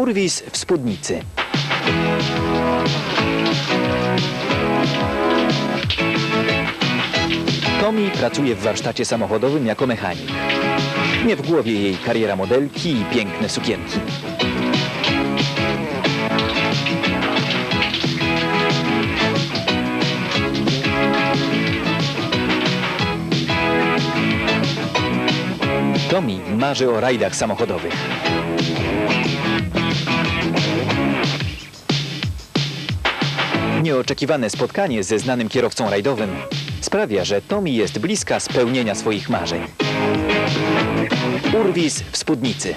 Urwis w spódnicy. Tomi pracuje w warsztacie samochodowym jako mechanik. Nie w głowie jej kariera modelki i piękne sukienki. Tomi marzy o rajdach samochodowych. Nieoczekiwane spotkanie ze znanym kierowcą rajdowym sprawia, że Tomi jest bliska spełnienia swoich marzeń. Urwis w spódnicy.